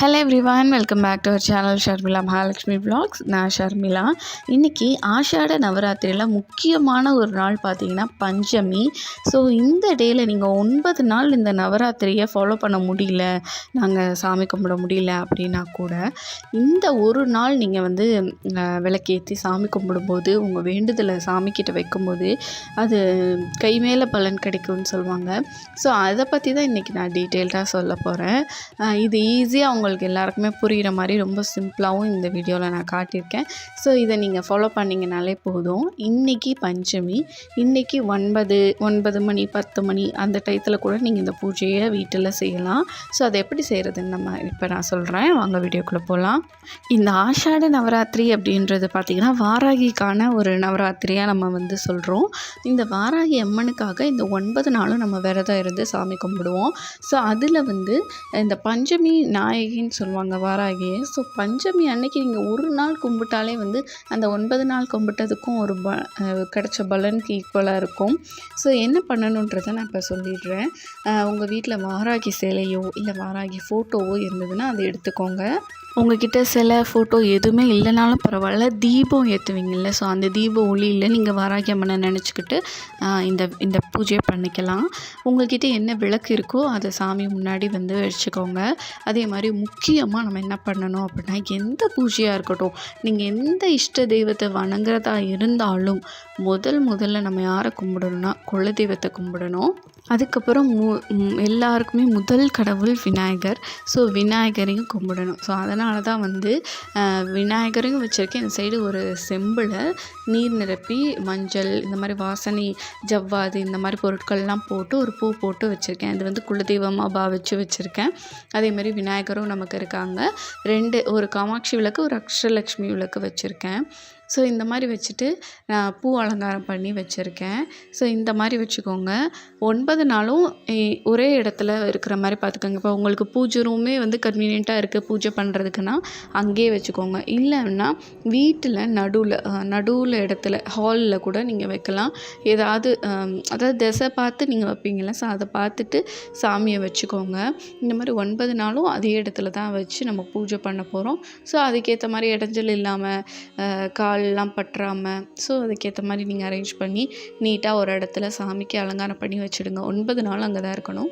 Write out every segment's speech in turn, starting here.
Hello everyone welcome back to our channel Sharmila Mahalakshmi blogs நான் ஷர்மிளா இன்றைக்கி ஆஷாட நவராத்திரியில் முக்கியமான ஒரு நாள் பார்த்தீங்கன்னா பஞ்சமி. ஸோ இந்த டேயில் நீங்கள் ஒன்பது நாள் இந்த நவராத்திரியை ஃபாலோ பண்ண முடியல நாங்கள் சாமி கும்பிட முடியல அப்படின்னா கூட இந்த ஒரு நாள் நீங்கள் வந்து விளக்கேற்றி சாமி கும்பிடும்போது உங்கள் வேண்டுதலை சாமிக்கிட்ட வைக்கும்போது அது கை மேலே பலன் கிடைக்கும்னு சொல்லுவாங்க. ஸோ அதை பற்றி தான் இன்றைக்கி நான் டீட்டெயில்டாக சொல்ல போகிறேன் இது ஈஸியாக அவங்க உங்களுக்கு எல்லாருக்குமே புரிகிற மாதிரி ரொம்ப சிம்பிளாகவும் இந்த வீடியோவில் நான் காட்டியிருக்கேன். ஸோ இதை நீங்கள் ஃபாலோ பண்ணிங்கனாலே போதும். இன்றைக்கி பஞ்சமி. இன்றைக்கி ஒன்பது ஒன்பது மணி பத்து மணி அந்த டயத்தில் கூட நீங்கள் இந்த பூஜையை வீட்டில் செய்யலாம். ஸோ அதை எப்படி செய்கிறதுன்னு நம்ம இப்போ நான் சொல்கிறேன் வாங்க வீடியோக்குள்ளே போகலாம் இந்த ஆஷாட நவராத்திரி அப்படின்றது பார்த்திங்கன்னா வாராகிக்கான ஒரு நவராத்திரியாக நம்ம வந்து சொல்கிறோம் இந்த வாராகி அம்மனுக்காக இந்த ஒன்பது நாளும் நம்ம விரதம் இருந்து சாமி கும்பிடுவோம். ஸோ அதில் வந்து இந்த பஞ்சமி நாயகி நாயகின்னு சொல்லுவாங்க வாராகியை ஸோ பஞ்சமி அன்னைக்கு நீங்கள் ஒரு நாள் கும்பிட்டாலே வந்து அந்த ஒன்பது நாள் கும்பிட்டதுக்கும் ஒரு ப கிடச்ச பலனுக்கு ஈக்குவலாக இருக்கும். ஸோ என்ன பண்ணணுன்றதை நான் இப்போ சொல்லிடுறேன். உங்கள் வீட்டில் வாராகி சிலையோ இல்லை வாராகி ஃபோட்டோவோ இருந்ததுன்னா அதை எடுத்துக்கோங்க. உங்ககிட்ட சில ஃபோட்டோ எதுவுமே இல்லைனாலும் பரவாயில்ல. தீபம் ஏற்றுவீங்கல்ல ஸோ அந்த தீப ஒளியில் நீங்கள் வாராகி அம்மனை நினச்சிக்கிட்டு இந்த இந்த பூஜையை பண்ணிக்கலாம். உங்கள்கிட்ட என்ன விளக்கு இருக்கோ அதை சாமி முன்னாடி வந்து வச்சுக்கோங்க. அதே மாதிரி முக்கியமாக நம்ம என்ன பண்ணணும் அப்படின்னா எந்த பூஜையாக இருக்கட்டும் நீங்கள் எந்த இஷ்ட தெய்வத்தை வணங்குறதா இருந்தாலும் முதல் முதல்ல நம்ம யாரை கும்பிடணும்னா குலதெய்வத்தை கும்பிடணும். அதுக்கப்புறம் மு எல்லாருக்குமே முதல் கடவுள் விநாயகர். ஸோ விநாயகரையும் கும்பிடணும். ஸோ அதனால தான் வந்து விநாயகரையும் வச்சுருக்கேன். இந்த சைடு ஒரு செம்பில் நீர் நிரப்பி மஞ்சள் இந்த மாதிரி வாசனை ஜவ்வாது இந்த மாதிரி பொருட்கள்லாம் போட்டு ஒரு பூ போட்டு வச்சுருக்கேன். இது வந்து குலதெய்வமாக பாவிச்சு வச்சுருக்கேன். அதே மாதிரி விநாயகரும் நமக்கு இருக்காங்க. ரெண்டு ஒரு காமாட்சி விளக்கு ஒரு அக்ஷலக்ஷ்மி விளக்கு வச்சுருக்கேன். ஸோ இந்த மாதிரி வச்சுட்டு நான் பூ அலங்காரம் பண்ணி வச்சுருக்கேன். ஸோ இந்த மாதிரி வச்சுக்கோங்க. ஒன்பது நாளும் ஒரே இடத்துல இருக்கிற மாதிரி பார்த்துக்கோங்க. இப்போ உங்களுக்கு பூஜை ரூமே வந்து கன்வீனியண்ட்டாக இருக்குது பூஜை பண்ணுறதுக்குன்னா அங்கேயே வச்சுக்கோங்க. இல்லைன்னா வீட்டில் நடுவில் நடுவில் இடத்துல ஹாலில் கூட நீங்கள் வைக்கலாம். ஏதாவது அதாவது திசை பார்த்து நீங்கள் வைப்பீங்களா ஸோ அதை பார்த்துட்டு சாமியை வச்சுக்கோங்க. இந்த மாதிரி ஒன்பது நாளும் அதே இடத்துல தான் வச்சு நம்ம பூஜை பண்ண போகிறோம் ஸோ அதுக்கேற்ற மாதிரி இடைஞ்சல் இல்லாமல் கால் கால்லாம் பற்றாமல் ஸோ அதுக்கேற்ற மாதிரி நீங்கள் அரேஞ்ச் பண்ணி நீட்டாக ஒரு இடத்துல சாமிக்கு அலங்காரம் பண்ணி வச்சுடுங்க. ஒன்பது நாள் அங்கே தான் இருக்கணும்.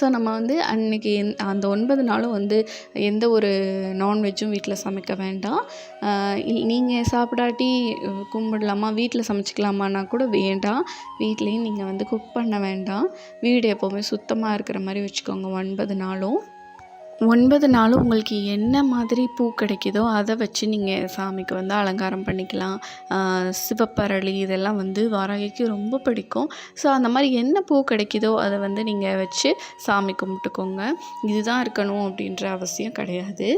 ஸோ நம்ம வந்து அன்றைக்கி எந்- அந்த ஒன்பது நாளும் வந்து எந்த ஒரு நான்வெஜ்ஜும் வீட்டில் சமைக்க வேண்டாம். நீங்கள் சாப்பிடாட்டி கும்பிடலாமா வீட்டில் சமைச்சிக்கலாமான்னா கூட வேண்டாம். வீட்லேயும் நீங்கள் வந்து குக் பண்ண வேண்டாம். வீடு எப்போவுமே சுத்தமாக இருக்கிற மாதிரி வச்சுக்கோங்க ஒன்பது நாளும். ஒன்பது நாளும் உங்களுக்கு என்ன மாதிரி பூ கிடைக்குதோ அதை வச்சு நீங்கள் சாமிக்கு வந்து அலங்காரம் பண்ணிக்கலாம். சிவப்பரளி இதெல்லாம் வந்து வாராகிக்கு ரொம்ப பிடிக்கும். ஸோ அந்த மாதிரி என்ன பூ கிடைக்குதோ அதை வந்து நீங்கள் வச்சு சாமி கும்பிட்டுக்கோங்க. இதுதான் இருக்கணும் அப்படின்ற அவசியம் கிடையாது.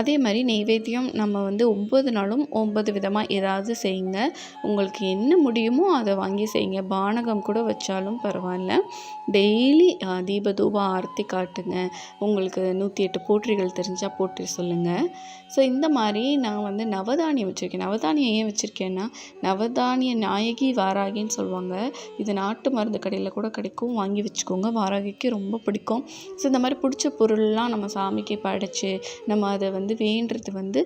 அதே மாதிரி நெய்வேத்தியம் நம்ம வந்து ஒம்பது நாளும் ஒம்பது விதமாக ஏதாவது செய்யுங்க. உங்களுக்கு என்ன முடியுமோ அதை வாங்கி செய்யுங்க. பானகம் கூட வச்சாலும் பரவாயில்ல. டெய்லி தீப ஆர்த்தி ஆரத்தி காட்டுங்க. உங்களுக்கு நூற்றி எட்டு போற்றிகள் தெரிஞ்சால் போற்றி சொல்லுங்கள் ஸோ இந்த மாதிரி நான் வந்து நவதானியம் வச்சுருக்கேன். நவதானியம் ஏன் வச்சுருக்கேன்னா நவதானிய நாயகி வாராகின்னு சொல்லுவாங்க. இது நாட்டு மருந்து கடையில் கூட கிடைக்கும். வாங்கி வச்சுக்கோங்க. வாராகிக்கு ரொம்ப பிடிக்கும். ஸோ இந்த மாதிரி பிடிச்ச பொருள்லாம் நம்ம சாமிக்கு படைச்சு நம்ம அதை வந்து வேண்டுறது வந்து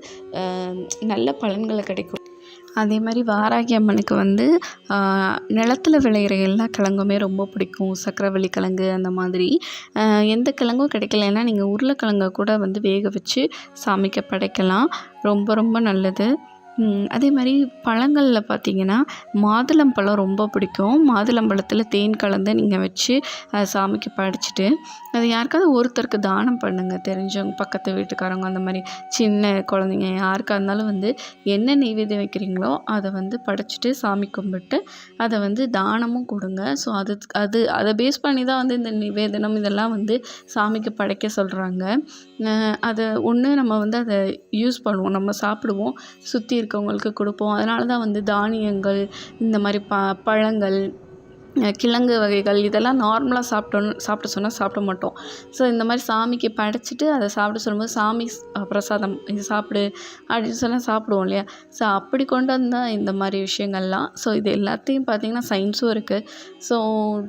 நல்ல பலன்களை கிடைக்கும். அதே மாதிரி வாராகி அம்மனுக்கு வந்து நிலத்தில் நிலத்துல விளையிற எல்லா கிழங்குமே ரொம்ப பிடிக்கும். சக்கரவள்ளி கிழங்கு அந்த மாதிரி. எந்த கிழங்கும் கிடைக்கலன்னா நீங்கள் உருளைக்கிழங்க கூட வந்து வேக வச்சு சாமிக்கு படைக்கலாம். ரொம்ப ரொம்ப நல்லது. அதே மாதிரி பழங்களில் பார்த்தீங்கன்னா மாதுளம்பழம் ரொம்ப பிடிக்கும். மாதுளம்பழத்தில் தேன் கலந்து நீங்கள் வச்சு அதை சாமிக்கு படைச்சிட்டு அது யாருக்காவது ஒருத்தருக்கு தானம் பண்ணுங்கள் தெரிஞ்சவங்க பக்கத்து வீட்டுக்காரங்க அந்த மாதிரி சின்ன குழந்தைங்க யாருக்காக இருந்தாலும் வந்து என்ன நெய்வேதியம் வைக்கிறீங்களோ அதை வந்து படைச்சிட்டு சாமி கும்பிட்டு அதை வந்து தானமும் கொடுங்க. ஸோ அது அது அதை பேஸ் பண்ணி தான் வந்து இந்த நிவேதனம் இதெல்லாம் வந்து சாமிக்கு படைக்க சொல்கிறாங்க அதை ஒன்று நம்ம வந்து அதை யூஸ் பண்ணுவோம். நம்ம சாப்பிடுவோம். சுற்றி இருக்க இருக்கவங்களுக்கு கொடுப்போம். அதனால தான் வந்து தானியங்கள் இந்த மாதிரி ப பழங்கள் கிழங்கு வகைகள் இதெல்லாம் நார்மலாக சாப்பிட்டோன்னு சாப்பிட சொன்னால் சாப்பிட மாட்டோம். ஸோ இந்த மாதிரி சாமிக்கு படைச்சிட்டு அதை சாப்பிட சொல்லும்போது சாமி பிரசாதம் இது சாப்பிடு அப்படின்னு சொன்னால் சாப்பிடுவோம் இல்லையா? ஸோ அப்படி கொண்டு வந்தால் இந்த மாதிரி விஷயங்கள்லாம். ஸோ இது எல்லாத்தையும் பார்த்தீங்கன்னா சயின்ஸும் இருக்குது ஸோ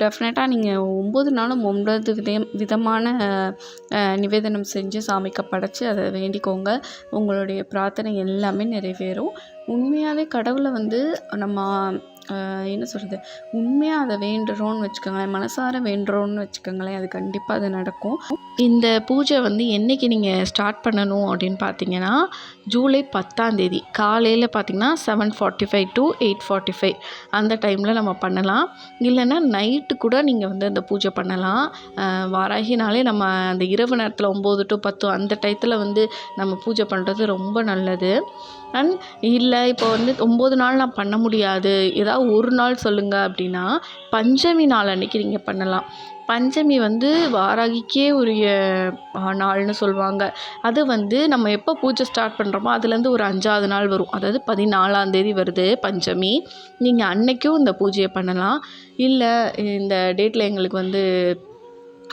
டெஃபினட்டாக நீங்கள் ஒம்பது நாளும் ஒன்பது விதம் விதமான நிவேதனம் செஞ்சு சாமிக்கு படைச்சி அதை வேண்டிக்கோங்க. உங்களுடைய பிரார்த்தனை எல்லாமே நிறைவேறும். உண்மையாகவே கடவுளை வந்து நம்ம என்ன சொல்கிறது உண்மையாக அதை வேண்டுறோன்னு வச்சுக்கோங்களேன். மனசார வேண்டுறோன்னு வச்சுக்கோங்களேன். அது கண்டிப்பாக அது நடக்கும். இந்த பூஜை வந்து என்றைக்கு நீங்கள் ஸ்டார்ட் பண்ணணும் அப்படின்னு பார்த்தீங்கன்னா ஜூலை பத்தாம் தேதி. காலையில் பார்த்தீங்கன்னா seven forty five to eight forty five அந்த டைமில் நம்ம பண்ணலாம். இல்லைன்னா நைட்டு கூட நீங்கள் வந்து அந்த பூஜை பண்ணலாம். வாராகினாலே நம்ம அந்த இரவு நேரத்தில் ஒம்பது டு பத்து அந்த டயத்தில் வந்து நம்ம பூஜை பண்ணுறது ரொம்ப நல்லது. அண்ட் இல்லை இப்போ வந்து ஒம்பது நாள் நான் பண்ண முடியாது. ஏதாவது ஒரு நாள் சொல்லுங்கள் அப்படின்னா பஞ்சமி நாள் அன்றைக்கி நீங்கள் பண்ணலாம். பஞ்சமி வந்து வாராகிக்கே உரிய நாள்னு சொல்லுவாங்க. அது வந்து நம்ம எப்போ பூஜை ஸ்டார்ட் பண்ணுறோமோ அதுலேருந்து ஒரு அஞ்சாவது நாள் வரும். அதாவது பதினாலாம் தேதி வருது பஞ்சமி. நீங்கள் அன்னைக்கும் இந்த பூஜையை பண்ணலாம். இல்லை இந்த டேட்டில் எங்களுக்கு வந்து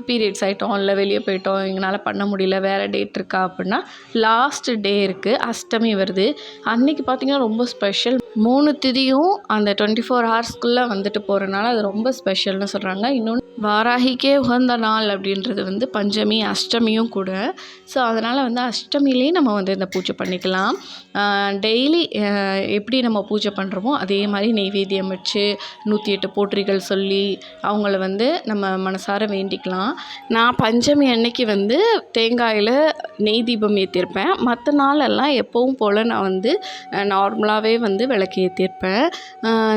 பீரியட்ஸ் ஆகிட்டோம் இல்லை வெளியே போயிட்டோம் எங்களால் பண்ண முடியல வேறு டேட் இருக்கா அப்படின்னா லாஸ்ட் டே இருக்குது அஷ்டமி வருது. அன்னைக்கு பார்த்திங்கன்னா ரொம்ப ஸ்பெஷல் மூணு திதியும் அந்த டுவெண்ட்டி ஃபோர் ஹவர்ஸ்க்குள்ளே வந்துட்டு போகிறனால அது ரொம்ப ஸ்பெஷல்னு சொல்கிறாங்க இன்னொன்று வாராகிக்கே உகந்த நாள் அப்படின்றது வந்து பஞ்சமி அஷ்டமியும் கூட. ஸோ அதனால் வந்து அஷ்டமிலேயே நம்ம வந்து இந்த பூஜை பண்ணிக்கலாம். டெய்லி எப்படி நம்ம பூஜை பண்ணுறோமோ அதே மாதிரி நெய்வேத்தியம் வச்சு நூற்றி எட்டு போற்றிகள் சொல்லி அவங்கள வந்து நம்ம மனசார வேண்டிக்கலாம். நான் பஞ்சமி அன்னைக்கு வந்து தேங்காயில் நெய் தீபம் ஏற்றிருப்பேன் மற்ற நாளெல்லாம் எப்பவும் போல் நான் வந்து நார்மலாகவே வந்து விளக்கு ஏற்றிருப்பேன்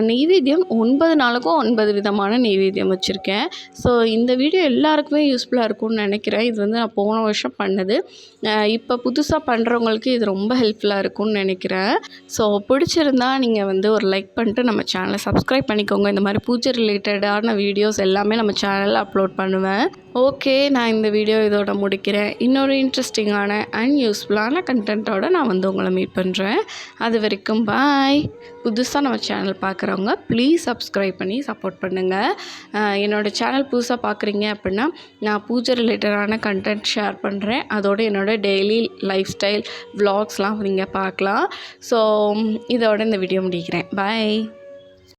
நெய்வேத்தியம் ஒன்பது நாளுக்கும் ஒன்பது விதமான நெய்வேத்தியம் வச்சுருக்கேன். ஸோ இந்த வீடியோ எல்லாருக்குமே யூஸ்ஃபுல்லாக இருக்கும்னு நினைக்கிறேன். இது வந்து நான் போன வருஷம் பண்ணது. இப்போ புதுசாக பண்ணுறவங்களுக்கு இது ரொம்ப ஹெல்ப்ஃபுல்லாக இருக்கும். இருக்கும்னு நினைக்கிறேன். ஸோ பிடிச்சிருந்தா நீங்கள் வந்து ஒரு லைக் பண்ணிட்டு நம்ம சேனலை சப்ஸ்கிரைப் பண்ணிக்கோங்க. இந்த மாதிரி பூஜை ரிலேட்டடான வீடியோஸ் எல்லாமே நம்ம சேனலில் அப்லோட் பண்ணுவேன். ஓகே நான் இந்த வீடியோ இதோட முடிக்கிறேன். இன்னொரு இன்ட்ரெஸ்டிங்கான அண்ட் யூஸ்ஃபுல்லான கண்டென்ட்டோட நான் வந்து உங்களை மீட் பண்ணுறேன் அது வரைக்கும் பாய் புதுசாக நம்ம சேனல் பார்க்குறவங்க ப்ளீஸ் சப்ஸ்கிரைப் பண்ணி சப்போர்ட் பண்ணுங்கள் என்னோடய சேனல் புதுசாக பார்க்குறீங்க அப்படின்னா நான் பூஜை ரிலேட்டடான கண்டென்ட் ஷேர் பண்ணுறேன் அதோட என்னோட டெய்லி லைஃப் ஸ்டைல் விலாக்ஸ்லாம் நீங்கள் பார்க்கலாம். ஸோ இதோட இந்த வீடியோ முடிக்கிறேன். பாய்